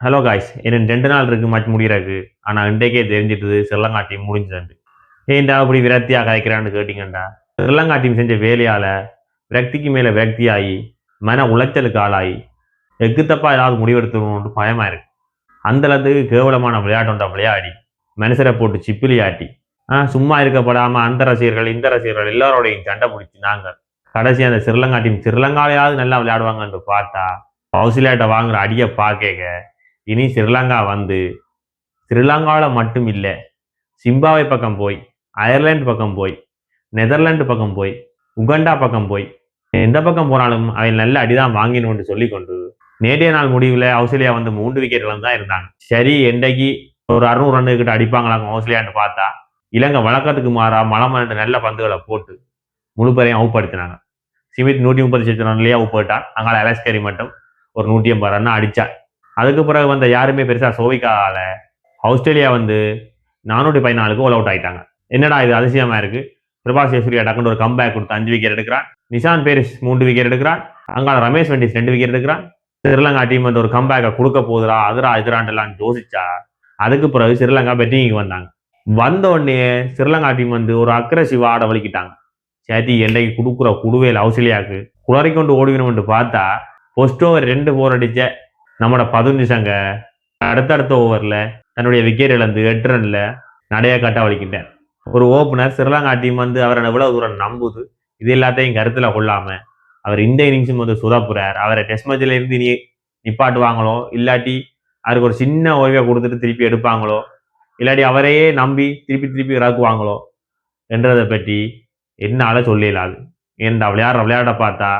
Hello guys என்ன ரெண்டு நாள் இருக்கு மேட்ச் முடியறதுக்கு. ஆனால் இன்றைக்கே தெரிஞ்சிட்டது ஸ்ரீலங்கா டீம் முடிஞ்சது. ஏன்டா அப்படி விரக்தியாக கதைக்கிறான்னு கேட்டிங்கண்டா? ஸ்ரீலங்கா டீம் செஞ்ச வேலையால விரக்திக்கு மேல விரக்தியாகி மன உளைச்சலுக்கு ஆளாகி எக்கு தப்பா ஏதாவது முடிவெடுத்துருவோம்னு பயமா இருக்கு. அந்த அளவுக்கு கேவலமான விளையாட்டு விளையாடி மனுஷரை போட்டு சிப்பிலி ஆட்டி சும்மா இருக்கப்படாம அந்த ரசிகர்கள் இந்த ரசிகர்கள் எல்லாரோடையும் சண்டை பிடிச்சி நாங்க கடைசி அந்த ஸ்ரீலங்கா டீம் ஸ்ரீலங்காலையாவது நல்லா விளையாடுவாங்கன்னு பார்த்தா ஹவுசிலேட்டை வாங்குற அடியை பார்க்க இனி ஸ்ரீலங்கா வந்து ஸ்ரீலங்காவில் மட்டும் இல்லை சிம்பாவே பக்கம் போய் அயர்லாந்து பக்கம் போய் நெதர்லாண்டு பக்கம் போய் உகண்டா பக்கம் போய் எந்த பக்கம் போனாலும் அவை நல்ல அடிதான் வாங்கினோன்னு சொல்லி கொண்டு நேற்றைய நாள் முடிவில் ஆஸ்திரேலியா வந்து மூன்று விக்கெட்ல தான் இருந்தாங்க. சரி என்றைக்கு ஒரு அறுநூறு ரன்னு கிட்ட அடிப்பாங்களாங்க ஆஸ்திரேலியான்னு பார்த்தா இலங்கை வழக்கத்துக்கு மாறா மலமண்டு நல்ல பந்துகளை போட்டு முழு பேரையும் அவுப்படுத்தினாங்க. சிமித் நூற்றி முப்பது சத்து ரன்லேயே அவுட் போயிட்டான். அங்கால அலஸ்கரி மட்டும் ஒரு நூற்றி ஐம்பது ரன் அடித்தார் அதுக்கு பிறகு வந்த யாருமே பெருசாக சோவிக்கால ஆஸ்திரேலியா வந்து நானூற்றி பதினாலுக்கு ஆல் அவுட் ஆயிட்டாங்க. என்னடா இது அதிசயமா இருக்கு? பிரபாஸ் ஜெயசூரியா டக்குன்னு ஒரு கம்பேக் கொடுத்து அஞ்சு விக்கெட் எடுக்கிறான் நிஷான் பேரிஸ் மூன்று விக்கெட் எடுக்கிறான் அங்கால ரமேஷ் வெண்டிஸ் ரெண்டு விக்கெட் எடுக்கிறான் ஸ்ரீலங்கா டீம் வந்து ஒரு கம்பேக்கை கொடுக்க போகுதுடா அதுரா எதிராண்டெல்லாம் யோசிச்சா அதுக்கு பிறகு ஸ்ரீலங்கா பெட்டிங்க்கு வந்தாங்க. வந்த உடனே ஸ்ரீலங்கா டீம் வந்து ஒரு அக்ரஸிவ் ஆட வலிக்கிட்டாங்க. சேத்தி என்னைக்கு கொடுக்குற குடுவேல் ஆஸ்திரேலியாவுக்கு குளறி கொண்டு ஓடிவினோம்னு பார்த்தா போஸ்ட் ஓவர் ரெண்டு போர் அடிச்ச நம்மளோட பதினஞ்சு சங்க அடுத்தடுத்த ஓவரில் தன்னுடைய விக்கெட் இழந்து எட்டு ரனில் நடைய கட்ட வலிக்கிட்டேன் ஒரு ஓப்பனர் சிறிலங்கா டீம் வந்து அவரை எவ்வளோ தூரம் நம்புது? இது எல்லாத்தையும் கருத்தில் கொள்ளாமல் அவர் இந்த இன்னிங்ஸும் வந்து சுதப்புறார். அவரை டெஸ்ட் மேட்ச்ல இருந்து நீ நிப்பாட்டுவாங்களோ? இல்லாட்டி அவருக்கு ஒரு சின்ன ஓய்வை கொடுத்துட்டு திருப்பி எடுப்பாங்களோ? இல்லாட்டி அவரையே நம்பி திருப்பி திருப்பி இறக்குவாங்களோ? என்றதை பற்றி என்னால சொல்லிடலாது. ஏன்டா விளையாடுற விளையாட பார்த்தா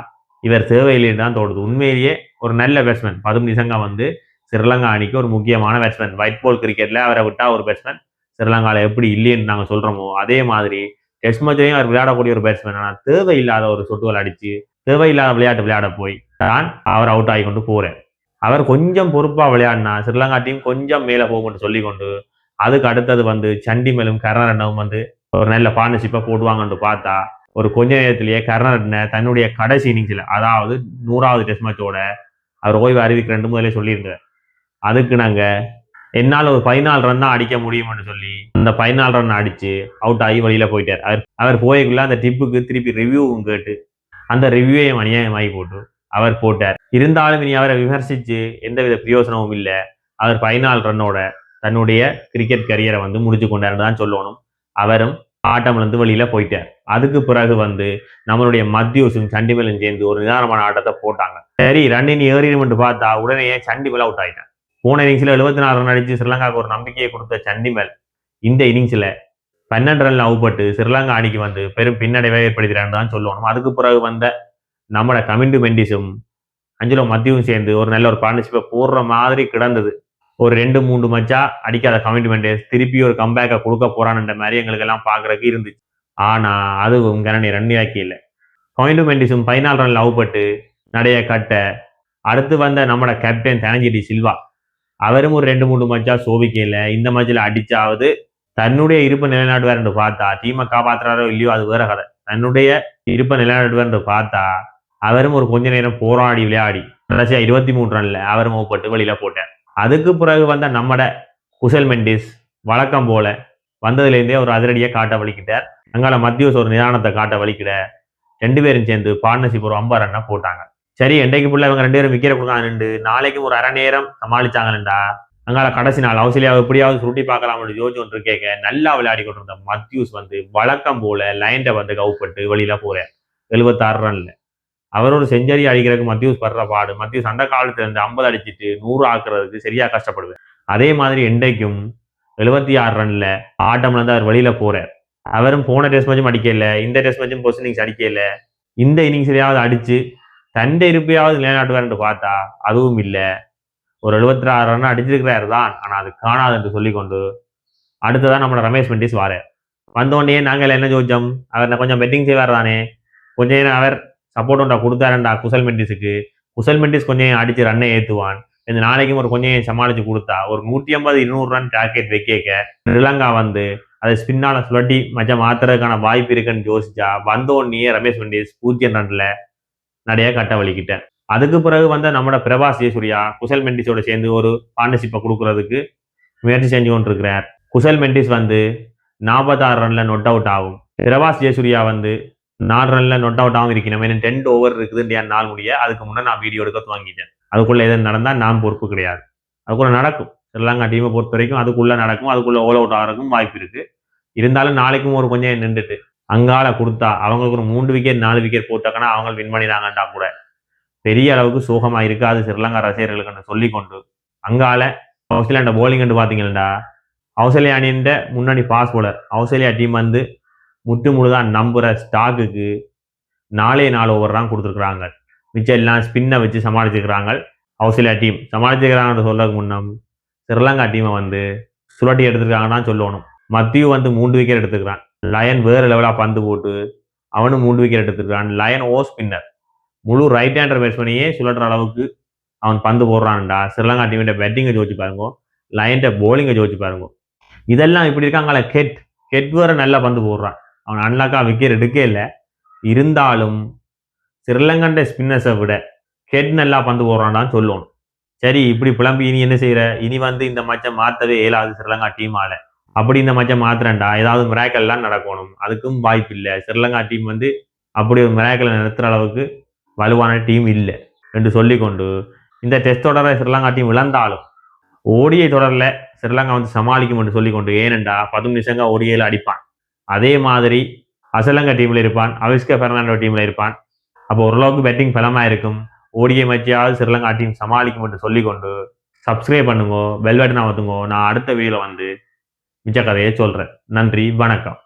இவர் தேவையில்லைன்னு தான் தோடுது உண்மையிலேயே ஒரு நல்ல பேட்ஸ்மேன் பதும் நிசங்கா வந்து ஸ்ரீலங்கா அணிக்கு ஒரு முக்கியமான பேட்ஸ்மேன் ஒயிட் பால் கிரிக்கெட்ல அவரை விட்டா ஒரு பேட்ஸ்மேன் ஸ்ரீலங்காவில் எப்படி இல்லைன்னு நாங்கள் சொல்றோமோ அதே மாதிரி டெஸ்ட் மேட்ச்லையும் அவர் விளையாடக்கூடிய ஒரு பேட்ஸ்மேன் ஆனால் தேவையில்லாத ஒரு சொட்டுகள் அடிச்சு தேவையில்லாத விளையாட்டு விளையாட போய் தான் அவர் அவுட் ஆகி கொண்டு போறேன். அவர் கொஞ்சம் பொறுப்பா விளையாடினா ஸ்ரீலங்கா டீம் கொஞ்சம் மேலே போகும்னு சொல்லி கொண்டு அதுக்கு அடுத்தது வந்து சண்டி மேலும் வந்து ஒரு நல்ல பார்ட்னர்ஷிப்பை போடுவாங்கன்னு பார்த்தா ஒரு கொஞ்ச நேரத்திலேயே கருணாரட்ன தன்னுடைய கடைசி இன்னிங்ஸில் அதாவது நூறாவது டெஸ்ட் மேட்சோட அவர் ஓய்வு அறிவிக்க ரெண்டு முதலே சொல்லியிருந்தார். அதுக்கு நாங்க என்னால் ஒரு பதினாலு ரன் தான் அடிக்க முடியும்னு சொல்லி அந்த பதினாலு ரன் அடிச்சு அவுட் ஆகி வழியில போயிட்டார். அவர் அவர் போய்க்குள்ள அந்த டிப்புக்கு திருப்பி ரிவ்யூவும் கேட்டு அந்த ரிவ்யூவையும் அநியாயமாகி போட்டு அவர் போட்டார். இருந்தாலும் இனி அவரை விமர்சிச்சு எந்தவித பிரயோசனமும் இல்லை. அவர் பதினாலு ரன்னோட தன்னுடைய கிரிக்கெட் கரியரை வந்து முடிச்சு கொண்டாரு தான் சொல்லணும். அவரும் ஆட்டம்லேருந்து இருந்து போயிட்டார். அதுக்கு பிறகு வந்து நம்மளுடைய மத்யூஸும் சண்டிமேலும் சேர்ந்து ஒரு நிதானமான ஆட்டத்தை போட்டாங்க. சரி ரன்னின் ஏறிடுமென்று பார்த்தா உடனே சண்டிமேல் அவுட் ஆயிட்டான் போன இன்னிங்ஸ்ல எழுபத்தி நாலு ரன் அடிச்சு ஸ்ரீலங்காவுக்கு ஒரு நம்பிக்கையை கொடுத்த சண்டிமேல் இந்த இன்னிங்ஸில் பன்னெண்டு ரன்ல அவுப்பட்டு ஸ்ரீலங்கா அணிக்கு வந்து பெரும் பின்னடைவை ஏற்படுத்துகிறான்னு தான் சொல்லணும். அதுக்கு பிறகு வந்த நம்மளோட கமிண்டு மெண்டிஸும் அஞ்சலோ மத்தியும் சேர்ந்து ஒரு நல்ல ஒரு பார்ட்னர்ஷிப்பை போடுற மாதிரி கிடந்தது. ஒரு ரெண்டு மூணு மச்சா அடிக்காத கமிட்மெண்ட் திருப்பி ஒரு கம்பேக்கை கொடுக்க போறான்ன்ற மாதிரி எங்களுக்கு எல்லாம் பாக்குறதுக்கு இருந்துச்சு. ஆனா அதுவும் கரணி ரன்னியாக்கி இல்லை. கமிட்மெண்டிஸும் பதினாலு ரன்ல அவுப்பட்டு நடைய கட்ட அடுத்து வந்த நம்மளோட கேப்டன் தனஞ்சிடி சில்வா அவரும் ஒரு ரெண்டு மூணு மச்சா சோபிக்கையில் இந்த மச்சில் அடிச்சாவது தன்னுடைய இருப்பை நிலைநாடுவார் என்று பார்த்தா டீமை காப்பாத்துறாரோ இல்லையோ அது வேற கதை. தன்னுடைய இருப்பை நிலைநாட்டுவார் என்று பார்த்தா அவரும் ஒரு கொஞ்ச நேரம் போராடி விளையாடி கடைசியா இருபத்தி மூணு ரன்ல அவரும் மூப்பட்டு வெளியில போட்டார். அதுக்கு பிறகு வந்த நம்மட குசல் மெண்டிஸ் வழக்கம் போல வந்ததுலேருந்தே ஒரு அதிரடியை காட்ட வலிக்கிட்டார். அங்கால மத்தியோஸ் ஒரு நிதானத்தை காட்ட வலிக்கிட ரெண்டு பேரும் சேர்ந்து பார்ட்னர்ஷிப் ஒரு ஐம்பது ரன்னை போட்டாங்க. சரி என்றைக்கு பிள்ளை இவங்க ரெண்டு பேரும் விக்கிற கொடுக்காங்க நின்று நாளைக்கும் ஒரு அரை நேரம் சமாளிச்சாங்கன்னுடா அங்கால கடைசி நாள் ஆஸ்திரேலியாவை எப்படியாவது சுருட்டி பார்க்கலாம்னு ஜோஜ் ஒன்று கேட்க நல்லா விளையாடி கொண்டிருந்த மத்யூஸ் வந்து வழக்கம் போல லைன்ட வந்து கவுப்பட்டு வெளியில போறேன் எழுபத்தாறு ரன்ல அவர் ஒரு செஞ்சரி அடிக்கிறதுக்கு மத்தியூஸ் படுற பாடு. மத்தியூஸ் அந்த காலத்துல இருந்து ஐம்பது அடிச்சிட்டு நூறு ஆக்குறதுக்கு சரியா கஷ்டப்படுவேன். அதே மாதிரி என்றைக்கும் எழுபத்தி ஆறு ரன்ல ஆட்டம்ல இருந்து அவர் வெளியில போறார். அவரும் போன டெஸ்ட் மேட்சும் அடிக்கல. இந்த டெஸ்ட் மேட்சும் போஸ்ட் இன்னிங்ஸ் அடிக்கல. இந்த இன்னிங்ஸ்லயாவது அடிச்சு தண்டை இருப்பையாவது நிலைநாட்டுவார்னு பார்த்தா அதுவும் இல்லை. ஒரு எழுபத்தி ஆறு ரன் அடிச்சிருக்கிறாரு தான். ஆனா அது காணாது என்று சொல்லிக்கொண்டு அடுத்ததான் நம்மளோட ரமேஷ் மெண்டிஸ் வாரார். வந்தோடனே நாங்கள் என்ன ஜோதிச்சோம்? அவர் கொஞ்சம் பெட்டிங் செய்வார் தானே? கொஞ்சம் நேரம் அவர் சப்போர்ட் ஒன்றா கொடுத்தாருண்டா குசல் மெண்டிஸுக்கு. குசல் மெண்டிஸ் கொஞ்சம் அடிச்சு ரன்னை ஏற்றுவான் இந்த நாளைக்கும் ஒரு கொஞ்சம் சமாளித்து கொடுத்தா ஒரு நூற்றி ஐம்பது இருநூறு ரன் டார்கெட் வைக்க ஸ்ரீலங்கா வந்து அதை ஸ்பின்னால் சுழட்டி மச்சம் மாத்துறதுக்கான வாய்ப்பு இருக்குன்னு யோசிச்சா வந்த ரமேஷ் மெண்டிஸ் பூஜ்ஜியம் ரன்ல நிறைய கட்ட வலிக்கிட்டேன். அதுக்கு பிறகு வந்து நம்மளோட பிரபாஸ் ஜெயசூர்யா குசல் மெண்டிஸோட சேர்ந்து ஒரு பார்ட்னர்ஷிப்பை கொடுக்கறதுக்கு முயற்சி செஞ்சு கொண்டிருக்கிறார் குசல் மெண்டிஸ் வந்து நாற்பத்தாறு ரன்ல நொட் அவுட் ஆகும். பிரபாஸ் ஜெயசூர்யா வந்து நாலு ரன்ல நொட் அவுட் ஆகும் இருக்கணும் ஏன்னா டென் ஓவர் இருக்குது நாள் முடிய அதுக்கு முன்னே நான் வீடியோ எடுக்க துவங்கிட்டேன். அதுக்குள்ளே எதுவும் நடந்தால் நான் பொறுப்பு கிடையாது. அதுக்குள்ள நடக்கும். ஸ்ரீலங்கா டீமை பொறுத்த வரைக்கும் அதுக்குள்ளே நடக்கும். அதுக்குள்ள ஓல் அவுட் ஆகிறதுக்கும் வாய்ப்பு இருக்கு. இருந்தாலும் நாளைக்கும் ஒரு கொஞ்சம் நின்றுட்டு அங்கால கொடுத்தா அவங்களுக்கு ஒரு மூன்று விக்கெட் நாலு விக்கெட் போட்டாங்கன்னா அவங்க வின் பண்ணிடாங்கண்டா கூட. பெரிய அளவுக்கு சோகமாக இருக்காது ஸ்ரீலங்கா ரசிகர்களுக்கு சொல்லி கொண்டு அங்கால ஆஸ்திரேலியாண்ட போலிங் என்று பார்த்தீங்கன்னா ஆஸ்திரேலியா அணியின் முன்னணி பாஸ் போலர் ஆஸ்திரேலியா டீம் வந்து முத்து முழுதான் நம்புகிற ஸ்டாக்குக்கு நாலே நாலு ஓவர் தான் கொடுத்துருக்குறாங்க. மிச்சம் எல்லாம் ஸ்பின்னை வச்சு சமாளிச்சுக்கிறாங்க. ஆஸ்திரேலியா டீம் சமாளிச்சுக்கிறாங்கன்னு சொல்றதுக்கு முன்னம் ஸ்ரீலங்கா டீமை வந்து சுழட்டி எடுத்துருக்காங்கன்னு தான் சொல்லணும். மத்தியும் வந்து மூன்று விக்கெட் எடுத்துக்கிறான் லயன் வேறு லெவலாக பந்து போட்டு அவனும் மூன்று விக்கெட் எடுத்துக்கிறான் லயன் ஓ ஸ்பின்னர் முழு ரைட் ஹேண்டர் பேட்ஸ்மேனையே சுழற்ற அளவுக்கு அவன் பந்து போடுறான்டா. ஸ்ரீலங்கா டீமிட்ட பேட்டிங்கை ஜோதிச்சு பாருங்க. லயன்ட்ட போலிங்கை ஜோதிச்சு பாருங்க. இதெல்லாம் இப்படி இருக்காங்களே கெட் கெட் வேற நல்லா பந்து போடுறான். அவன் அன்லாக்கா விக்கெட் எடுக்கே இல்லை. இருந்தாலும் ஸ்ரீலங்கண்ட ஸ்பின்னர்ஸை விட ஹெட் நல்லா பந்து போடுறான்டான்னு சொல்லணும். சரி இப்படி புலம்பி இனி என்ன செய்யற? இனி வந்து இந்த மச்சை மாத்தவே இயலாது ஸ்ரீலங்கா டீமால அப்படி இந்த மச்சை மாத்துறேன்டா. ஏதாவது மிராக்கல்லாம் நடக்கணும். அதுக்கும் வாய்ப்பு இல்லை. ஸ்ரீலங்கா டீம் வந்து அப்படி ஒரு மிராக்கலை நிறுத்துற அளவுக்கு வலுவான டீம் இல்லை என்று சொல்லிக்கொண்டு இந்த டெஸ்ட் தொடரை ஸ்ரீலங்கா டீம் இழந்தாலும் ஓடியை தொடரில் ஸ்ரீலங்கா வந்து சமாளிக்கும் என்று சொல்லிக்கொண்டு ஏனெண்டா பதினொன்று நிமிஷங்க ஓடிஐயில் அடிப்பான். அதே மாதிரி அசலங்க டீமில் இருப்பான் அவிஸ்க பெர்னாண்டோ டீமில் இருப்பான். அப்போ ஓரளவுக்கு பேட்டிங் பலமாக இருக்கும் ஓடிஐ மச்சியாவது ஸ்ரீலங்கா டீம் சமாளிக்கும் என்று சொல்லிக்கொண்டு சப்ஸ்கிரைப் பண்ணுங்க பெல் பட்டன் அமர்த்துங்க. நான் அடுத்த வீடியோவில் வந்து மிச்ச கதையை சொல்கிறேன் நன்றி வணக்கம்.